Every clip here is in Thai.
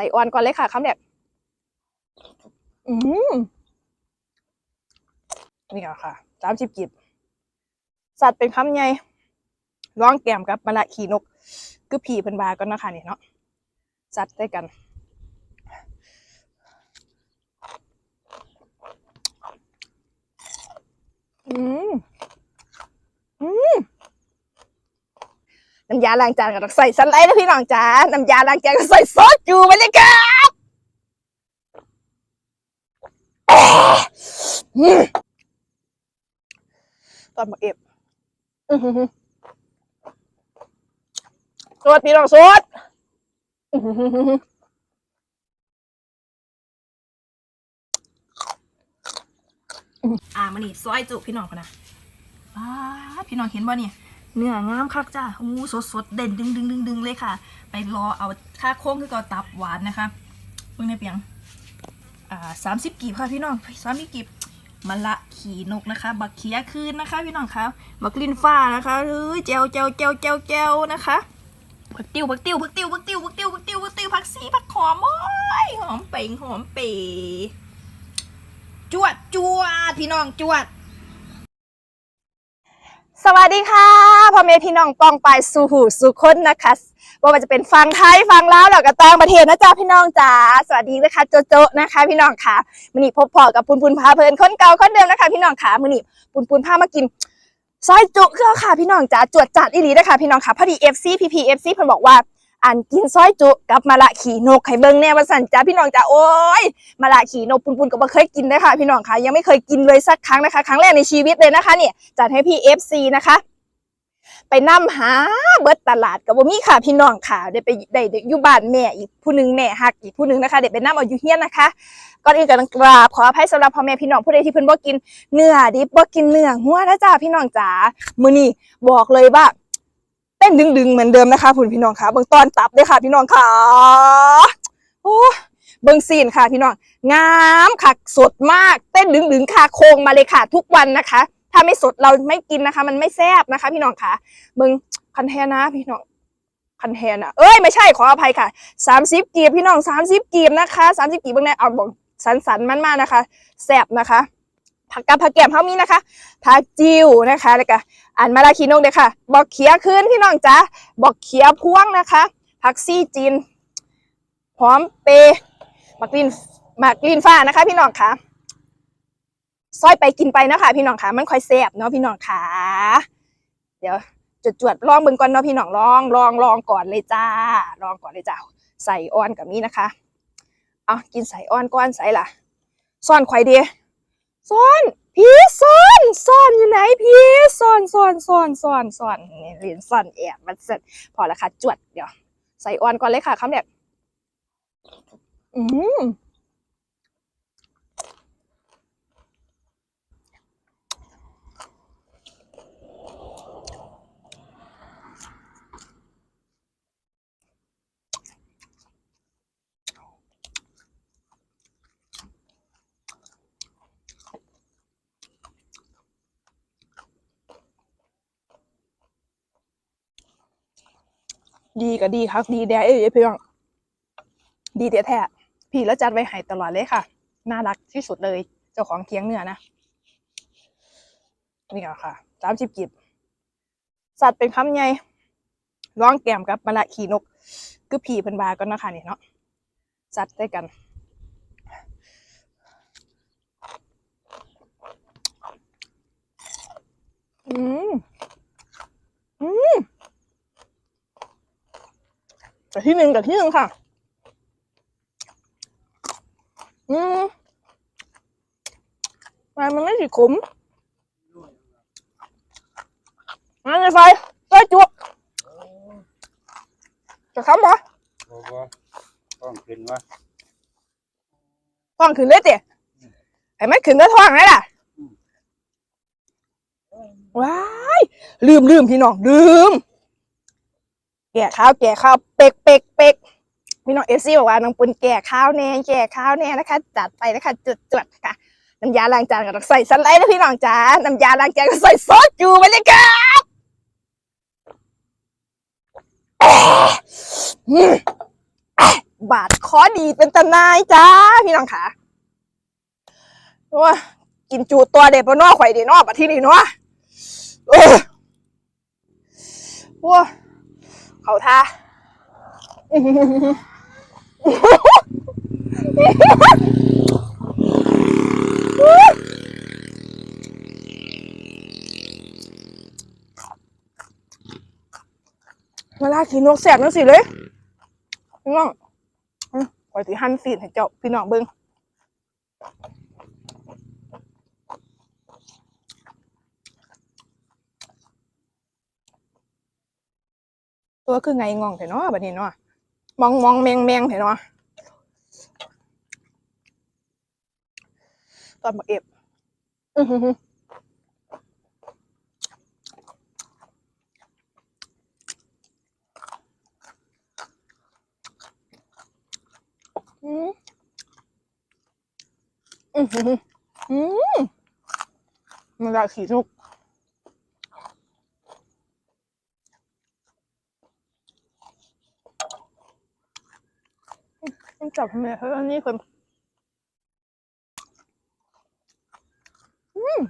ใส่ออนก่อนเลยค่ะคำแบบอืมนี่ค่ะค่ะสามสิบกีบสัตว์เป็นคำใหญ่ร้องแก้มกับมะละขี่นก คือผีเพิ่นบาก่อนนะคะนี่เนาะสัตว์ได้กันอืมอืม น้ำยาล้างจานก็ต้องใส่สไลด์นะพี่น้องจ้าน้ำยาล้างจานก็ใส่ซอสจูไปเลยครับอืมตอนมาเอฟอื้อหือสดพี่น้องสดอ่ามันนี่ซอยจุพี่น้องกันนะพี่น้องเห็นบ่เนี่ย เนื้องามคักจ้าอู้สดสดเด่นดึงดึงดึงดึงเลยค่ะ ไปรอเอาค่าโค้งคือก็ตับหวานนะคะเพิ่งได้เปียงอ่าสามสิบกีบค่ะพี่น้องสามสิบกีบมะละขี่นกนะคะ บักเขียคืนนะคะ พี่น้องคะบักลินฟ้านะคะเฮ้ยเจวเจวเจวเจวเจวนะคะบักติ้วบักติ้วบักติ้วบักติ้วบักติ้วบักติ้วบักติ้วผักซีผักหอมโอ้ยหอมเป่งหอมเป๋จวดจวดพี่น้องจวด สวัสดีค่ะพ่อแม่พี่น้องปองปายสู่หูสู่คนนะคะว่ามันจะเป็นฟังไทยฟังลาวหรอกก็ต่างประเทศนะจ๊ะพี่น้องจ๋าสวัสดีนะคะโจโจนะคะ พี่น้องค่ะมือนีพบพอกับปุนปุนพาเพลินคนเก่าคนเดิมนะคะ พี่น้องค่ะมือนีปุนปุนพามากินซอยจุเครือค่ะ พี่น้องจ๋าจวดจัดอีหลีนะคะพี่น้องค่ะพอดีเอฟซีพีพีเอฟซีเพิ่นบอกว่า อันกินซอยจุกับมะละขี่นกไข่เบิงแน่ว่าสันจ้าพี่น้องจ๋าโอ้ยมะละขี่นกปุนปุนก็บ่เคยกินเลยค่ะ พี่น้องค่ะยังไม่เคยกินเลยสักครั้งนะคะ ครั้งแรกในชีวิตเลยนะคะเนี่ยจัดให้พี่เอฟซีนะคะ ไปนำหาเบิดตลาดกับบ่มีค่ะพี่น้องค่ะได้ไปได้ได้อยู่บ้านแม่อีกผู้หนึงแม่ฮักอีกผู้หนึงนะคะเดี๋ยวไปนำเอาอยู่เฮียนนะคะก่อนอื่นก็ต้องกราบขออภัยสำหรับพ่อแม่พี่น้องผู้ใดที่เพิ่นบ่กินเนื้อดิบบ่กินเนื้อหัวนะจ้าพี่น้องจ๋ามื้อนี้บอกเลยว่า เต้นดึงๆเหมือนเดิมนะคะคุณพี่น้องค่ะเบิ่งตอนตับเลยค่ะ พี่น้องค่ะโอ้เบิ่งซีนค่ะ พี่น้องงามค่ะสดมาก เต้นดึงๆค่ะโคงมาเลยค่ะ ทุกวันนะคะ ถ้าไม่สดเราไม่กินนะคะ มันไม่แซ่บนะคะ พี่น้องค่ะมึงคันแทนะพี่น้องคันแทนะเอ้ยไม่ใช่ขออภัยค่ะสามสิบกีบพี่น้องสามสิบกีบนะคะสามสิบกีบเบื้องในเอาบอกสันสันๆมันมากนะคะแซ่บนะคะ ผักกาดผักแก้มเขามีนะคะผักจิ้วนะคะแล้วก็อันมาลาคีนกเด้อค่ะบอกเขียขึ้นพี่น้องจ้าบอกเขียพ่วงนะคะผักซี่จีนหอมเปย์มักลินมักลินฟ้านะคะ พี่น้องค่ะซอยไปกินไปนะคะพี่น้องค่ะมันค่อยแซ่บเนาะพี่น้องค่ะเดี๋ยวจุดจวดลองเบิ่งก่อนเนาะพี่น้องลองลองลองก่อนเลยจ้าลองก่อนเลยจ้าใส่ออนกับนี้นะคะ เอากินใส่ออนก่อนใส่ล่ะซ่อนควายเดีย ซ่อนพีซ่อนซ่อนอยู่ไหนพีซ่อนซ่อนซ่อนซ่อนซ่อนนี่เรียนซ่อนแอบมันเสร็จพอแล้วค่ะจวดเดี๋ยว ใส่ออนก่อนเลยค่ะคำแบบอืม ดีก็ดีครับดีแด้เอ้ยพี่องดีแท้แท้พี่แล้วจัดไว้ให้ตลอดเลยค่ะ น่ารักที่สุดเลย เจ้าของเคียงเนื้อนะนี่ก็ค่ะสามสิบกิบสัตว์เป็นคำใหญ่ร้องแก้มกับมะละขี่นก คือผีเพิ่นบาก่อนนะคะนี่เนาะสัตว์ได้กันอืมอืม กับที่หนึ่งกับที่หนึ่งค่ะ อืมมันมันไม่สิขมอันนี้ไฟไฟจุกจะคำบ่บอกว่าต้องขึ้นว่าท้องขึ้นเลยเตะไอ้ไม่ขึ้นก็ท้องไงล่ะว้ายลืมลืมพี่น้องลืมแก่ข้าวแก่ข้าวเป็กเป็กเป็กพี่น้องเอฟซีบอกว่าน้องปุนแก่ข้าวแน่แก่ข้าวแน่นะคะ จัดไปนะคะจุดจวดค่ะน้ำยาล้างจานก็ต้องใส่สไลด์นะพี่น้องจ้าน้ำยาล้างจานก็ใส่ซอสจูไปเลยครับอืมอะบาทขอดีเป็นตนายจ้าพี่น้องค่ะว่ากินจูตัวเด็ดปนอข่อยเด็ดนอบัดที่นี่เนาะเออว้า เขาท่าเวลากินนกแสบนั่นสิเลยพี่น้องก่อยสิหั่นสีให้เจ้าพี่น้องเบิ่ง ตัวคือไงงองเถอะเนาะบัดนี้เนาะมองมองแมงแมงเถอะเนาะตอนบักเอฟอือหือหืออืมอือหือหืออืมมันได้ขี้นุก จับทำไมเพราะว่านี่คนอืม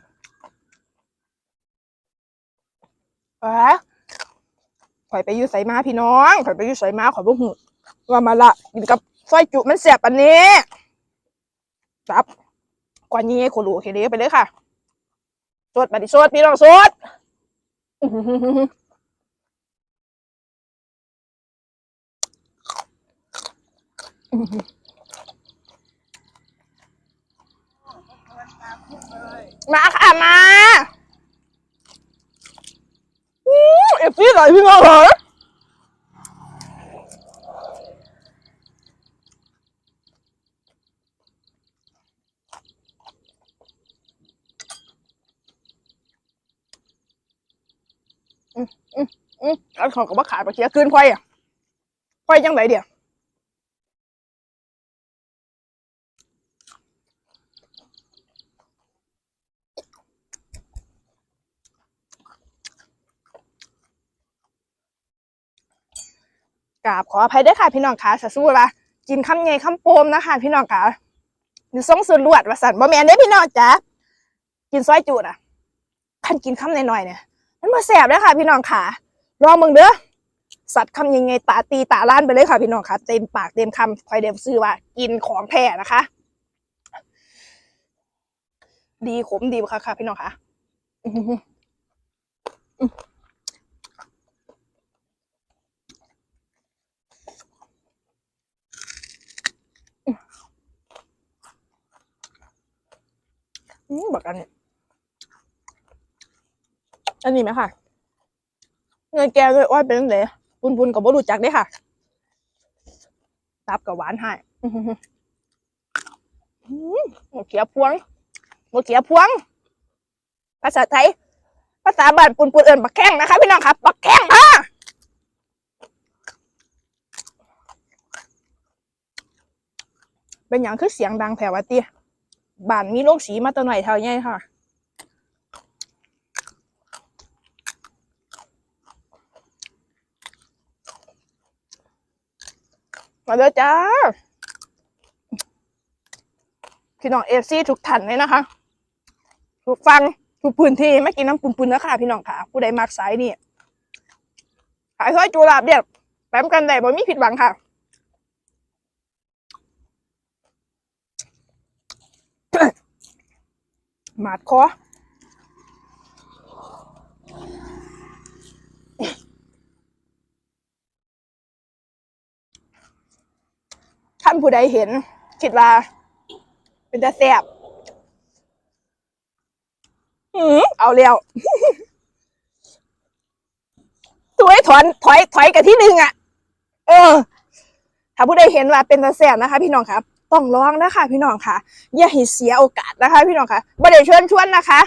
แหวะข่อยไปอยูใส่มาพี่น้องข่อยไปอยูใส่มาข่อยบ่หูว่ามาละกินกับซอยจุมันแสบอันนี้จับกว่านี้โคโลเคเดไปเลยค่ะสดบัดนี้สดพี่น้องสดอื้อหือหือหืออื้อหือ มาค่ะมาอืมเอฟซีไหลพี่น้องเหรออืมอืมอืมอันของกับว่าขายไปเชียคืนควายอะควายจังไรเดียว กราบขออภัยด้วยค่ะพี่น้องค่ะสะสู้ละกินคำไงคำโปมนะคะพี่น้องค่ะนี่ส่งสุดลวดว่าสันบ่แมนเด้พี่น้องจ้ะกินซอยจูดอะคันกินคำหน่อยๆเนี่ยมันมาแสบเลยค่ะ พี่น้องค่ะรอมึงเด้อสัตว์คำยังไงตาตีตาล้านไปเลยค่ะพี่น้องค่ะเต็มปากเต็มคำคอยเดมซื้อว่า กินของแท้นะคะ ดีขมดีค่ะค่ะพี่น้องค่ะ อืมบอกอันนี้อันนี้ไหมค่ะเงินแกเลยอ้อยเป็นจั่งเลยบุญบุญกับบ่รู้จักเด้ค่ะตับกับหวานให้หมหมกเขียพวงหมกเขียพวง ภาษาไทย ภาษาบ้านปุนปุนเอิญปักแข้งนะคะพี่น้องครับปักแข้งค่ะเป็นอย่างคือเสียงดังแถวว่าเตี้ย บ้านมีโรงสีมาตัวหน่อยเท่าไงค่ะมาเลยจ้าพี่น้องเอฟซีทุกท่านเลยนะคะทุกฟังทุกพื้นที่ไม่กินน้ำปุ่นๆนะคะพี่น้องค่ะ ผู้ใดมักสายนี่ขายซอยจูราบเดียบแป๊มกันได้บ่มีผิดหวังค่ะ หมาดคอท่านผู้ใดเห็น คิดว่า เป็นจะแซ่บหืมเอาแล้วถอยถอนถอยถอยกับที่หนึ่งอะ เออ ถ้าผู้ใดเห็นว่าเป็นตาแซ่บนะคะ พี่น้องครับ ต้องลองนะคะพี่น้องค่ะ อย่าให้เสียโอกาสนะคะ พี่น้องค่ะบ่ได้เชิญชวนนะคะ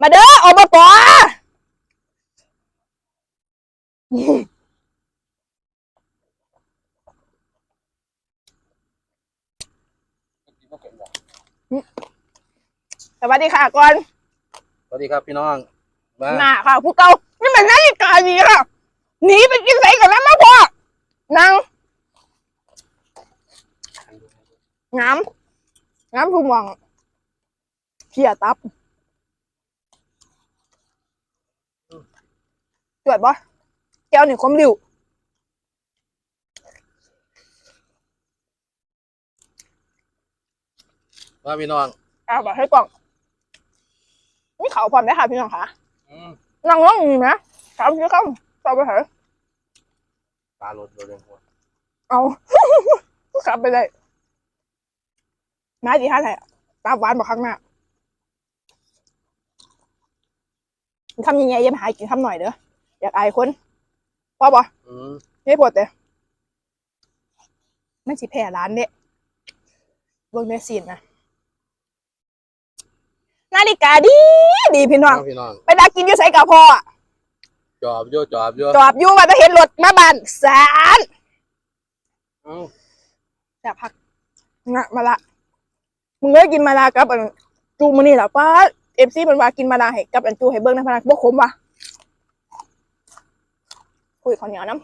มาเด้ออบปอกินบ่เป็นบ่สวัสดีค่ะก่อน สวัสดีครับพี่น้องมาหน้าค่ะผู้เก่านี่มันนาฬิกาดีค่ะหนีไปกินใส่กับน้ำมาพอนั่ง น้ำน้ำทุกหมองเพียตับจวดบ่แก้วนี่คมริ้วมาพี่น้องเอาแบบให้กล่องนี่เขาพร้อมได้ค่ะพี่น้องค่ะอืมนั่งร้องอยู่นะถามพี่เขาต่อไปเถอะปลาหลดเลยหัวเอา ขับไปเลย มาดีท่าไหนตาหวานบอกข้างหน้าทำยังไงอยังหายกินทำหน่อยเด้ออยากอายคนพอบ่อืมไม่ปวดเด้ไม่สิแพ้ร้านเนี่ยเบิ่งในซีนนะนาฬิกาดี ดีพี่น้องมาพี่น้องไปดักกินอยู่ใส่กะพออะจอบโยจอบโยจอบอยู่ว่าจะเห็นรถมาบานสารเอ้าแต่พักงะมาละ มึงเลยกินมาลากับอันจูมันนี่แหละป้าเอฟซีมันว่ากินมาลาให้กับอันจูให้เบิ้งนะพนักบ่ขมว่ะคุยข้าวเหนียวน้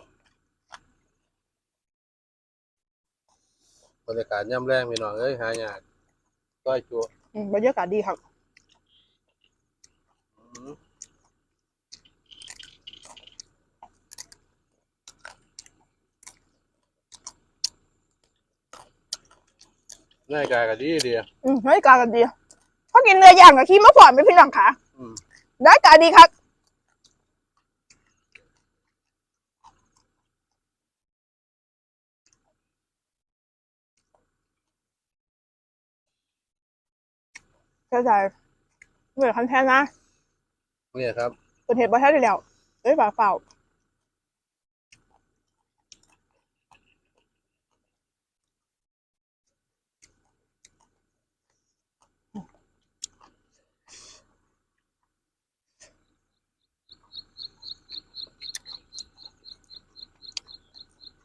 บรรยากาศย่ำแรงพี่น้องเอ้ยหายากก้อยจัวำอืมบรรยากาศดีครับ ง่ายกายก็ดีดี อืมบรรยากาศดีเขากินเนื้อย่างกับขี้มะพร้าวไหมพี่น้องคะอืม ได้กาดีครับเข้าใจเหมือนคอนเทนต์นะเนี่ยครับ เป็นเหตุบ่แท้ได้แล้วเอ้ยบ่าเปล่า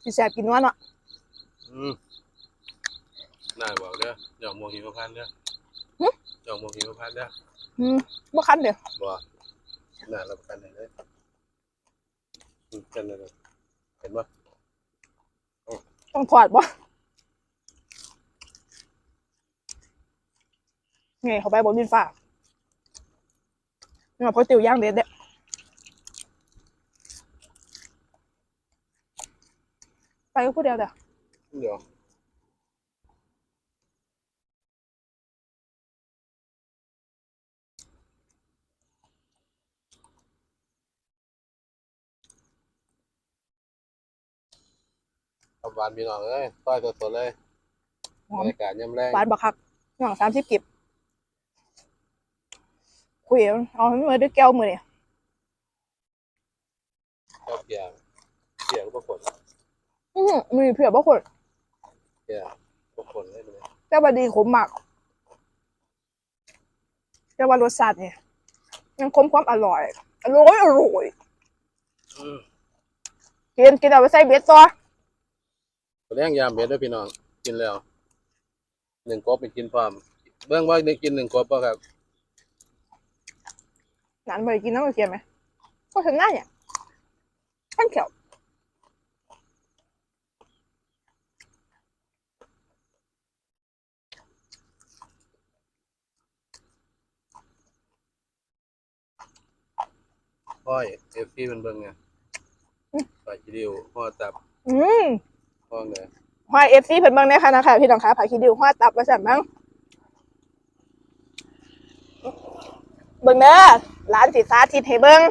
สิแสบกินว่าเนาะอืมน่าบอกเด้อหยอกหมวกหิมพานต์เด้อหยอกหมวกหิมพานต์เด้ออืมบ่คันเดี๋ยวบอกน่ารับประกันได้เลยอืมกันเลยเห็นปะต้องถอดบ่ไงเขาไปบนดินฟ้านี่มาพอติวย่างเด็ดเด้ ไปก็พูดเดียวเด้อเดี๋ยวเอาหวานพี่น้องเอ้ยต้อยสดๆเลยหอบรมรยากาศย่ำแรงหวานบักคักหน่องสามสิบกิบคุยเอาให้มือด้วยแก้วมือเนี่ย ชอบเกียร์เกียร์ก็ปรากฏ อื้อหือมือเผื่อบ่คนเกียร์ปรากฏเลยมันแต่ว่าดีขมมากแต่ว่ารสชาติเนี่ยยังคมความอร่อยอร่อยอร่อยอืมกินกินเอาไปใส่เบ็ดซอเลี้ยงยามเบ็ดด้วยพี่น้อง กินแล้วหนึ่งกบไปกินพร้อมเบื้องว่าได้กินหนึ่งกบป่ะครับหนานไปกินน้ำกระเทียมไหมก็ถึงหน้าเนี่ยขั้นเขียว ห้อยเอฟซีเป็นเบิ้งไงปลาจิริวห่อตับอืมห้องเลยห้อยเอฟซีเพิ่นเบิ่งในค่ะนะคะพี่น้องคะผักคีดิวห้อยตับว่าสั่นมั้งเบิ่งเด้อร้านสิสาธิตให้เบิ่ง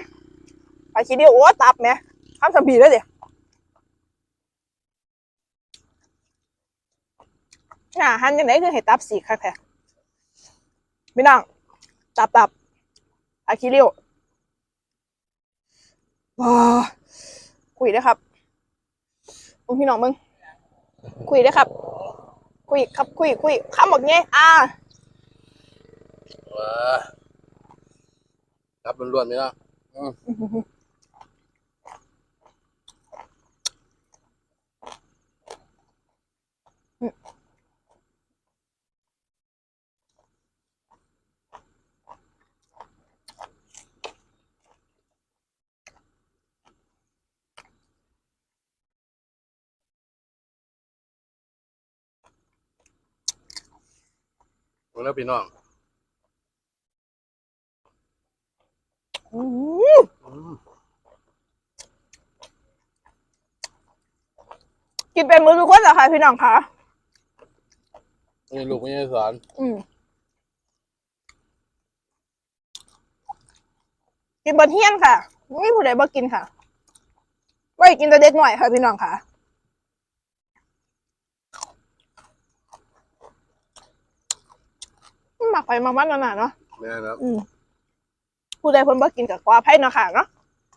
ผักคีดิวโอ้ตับแหมทำสบีเลยเดี๋ยวน่าหันจังไดคือให้ตับสีคักแท้พี่น้องตับตับผักคีดิว ว้าคุยได้ครับมึงพี่น้องมึง คุยได้ครับ คุยครับคุยคุยข้ามบอกไงอ่าว้าครับล้วนๆนี่เนาะ แล้วพี่น้องอื้อหืออืมกินเป็นมือทุกคนเหรอคะพี่น้องคะนี่ลูกไม่ใช่สารอืมกินบนเฮียนค่ะไม่ผู้ใดบ่กินค่ะว่ากินแต่เด็กหน่อยค่ะพี่น้องค่ะ หมักไปหมักมันนานๆเนาะแม่นะครับ อืมผู้ใดเพิ่นบ่กินกับกว่าไผ่เนาะค่ะเนาะ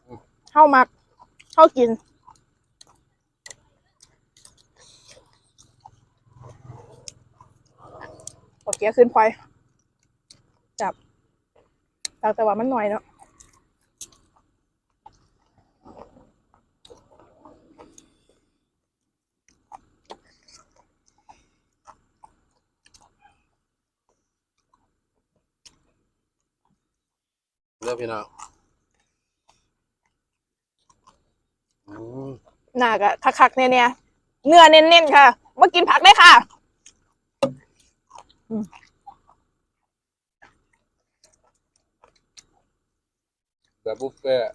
อืม เฮามักเฮากิน โอเคขึ้นพลอยจับจับแต่ว่ามันหน่อยเนาะ เลือกพี่น้องอืมหน้ากะคักๆเนี่ยๆเนื้อเน้นๆค่ะมากินผักได้ค่ะแบบบุฟเฟ่ต์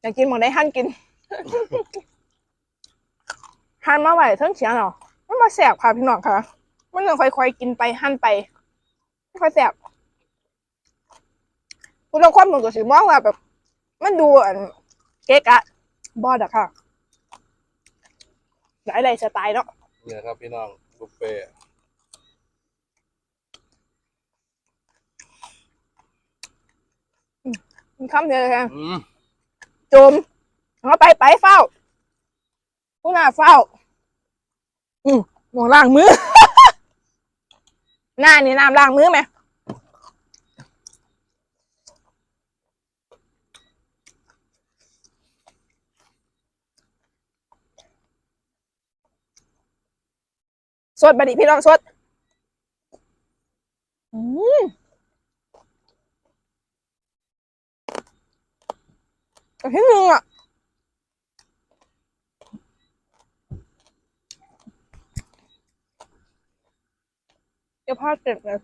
อยากกินหมดได้หั่นกิน หั่นมาไหวเทั้งเฉียงเหรอมันมาแสบค่ะพี่น้องค่ะ มันต้องค่อยๆกินไปหั่นไปไม่ค่อยแสบ คุณลองความเหมือนกับสิมองว่าแบบ มันดูอันเก๊กอะบอดอะค่ะหลายหลายสไตล์เนาะเนี่ยครับพี่น้องบุฟเฟ่ต์มันคำเดียวเลยค่ะอืมจมเอาไปไปเฝ้าผู้หน้าเฝ้า อืมหมองล้างมือ หน้านี่น้ำล้างมือไหม สดบัดดิพี่น้องสดอืมแต่ที่หนึ่งอะเดี๋ยวพลาดเจ็บเลย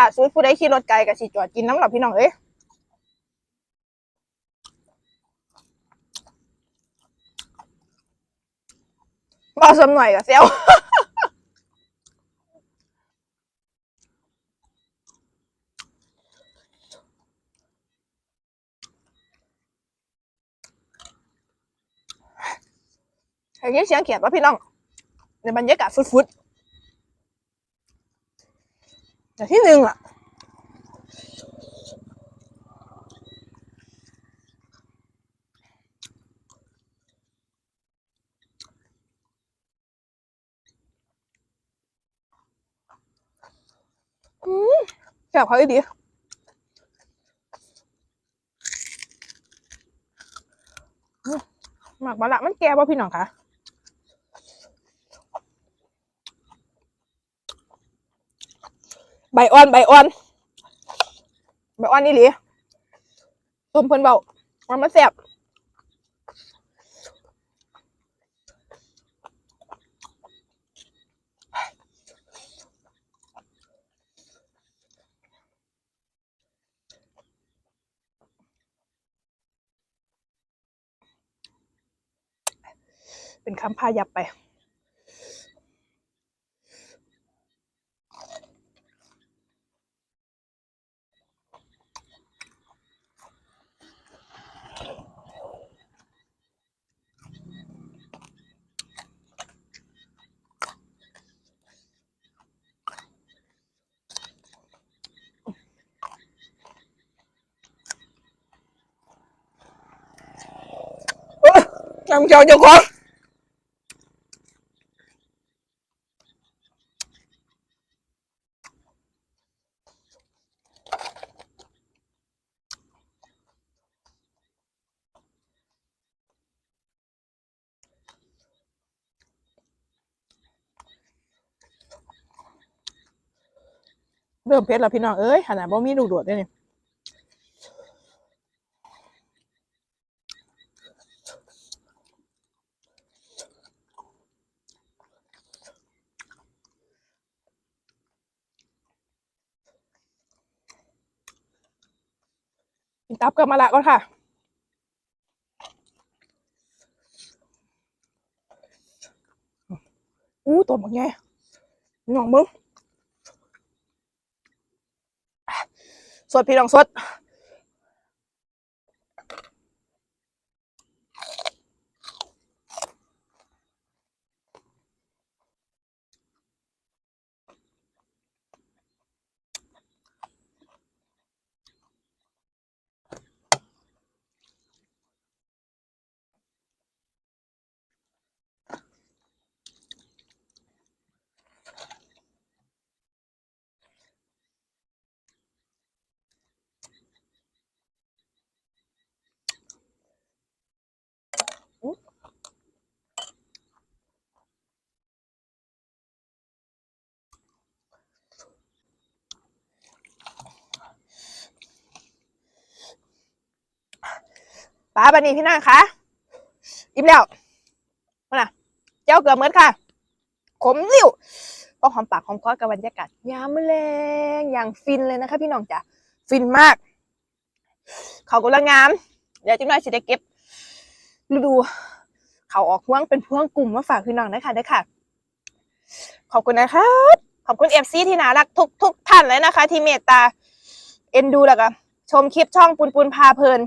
ล่าสุดผู้ใดขี่รถไกลกับสิจอดกินน้ำหลับพี่น้องเอ้ยบอสมหน่อยกับเซลอย่างนี้เสียงเขียนว่าพี่น้องในบรรยากาศฟุดๆ แต่ที่หนึ่งอะอืมแซ่บเขาอีดีอืมหมักมะละมันแก่ป่ะพี่น้องคะ ใบอ่อน ใบอ่อน ใบอ่อนนี่หลีต้มเพิ่นเบามันมาแซ่บเป็นคำพายับไป làm cho cho con เริ่มเพชรแล้วพี่น้อง เอ้ยขนาดบ่มีลูกโดดด้วย กินตับกับมะละก่อนค่ะอู้ตัวบักไงน้องมึงสดพี่น้องสด ป้าบันนี้พี่น้องคะอิ่มแล้วมาน่ะ เจ้าเกลือเมือค่ะ ขมริ้วก็หอมปากหอมคอกับบรรยากาศยามแรงอย่างฟินเลยนะคะ พี่น้องจ๋าฟินมาก เขากำลังงาม เดี๋ยวจิ้งน้อยสิได้เก็บฤดู เขาออกห่วงเป็นพ่วงกลุ่มมาฝากพี่น้องนะคะเด้อค่ะขอบคุณนะคะขอบคุณเอฟซีที่น่ารักทุกทุกท่านเลยนะคะ ที่เมตตาเอ็นดูแล้วก็ชมคลิปช่องปุนปุนพาเพลิน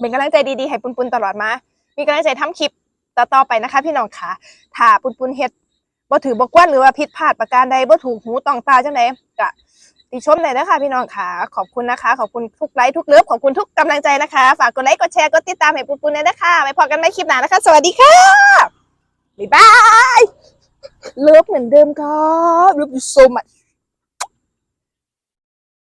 เป็นกำลังใจดีๆให้ปุนปุนตลอดมา มีกำลังใจทำคลิปต่อๆไปนะคะ พี่น้องค่ะถ้าปุนปุนเฮ็ดบ่ถือบ่กวนหรือว่าผิดพลาดประการใดบ่ถูกหูต้องตาจังไดก็ติชมได้นะคะพี่น้องค่ะ ขอบคุณนะคะ ขอบคุณทุกไลค์ทุกเลิฟขอบคุณทุกกำลังใจนะคะ ฝากกดไลค์กดแชร์กดติดตามให้ปุนปุนด้วยนะคะไว้พบกันใหม่คลิปหน้านะคะ สวัสดีค่ะบ๊ายบายเลิฟเหมือนเดิมครับ love you so much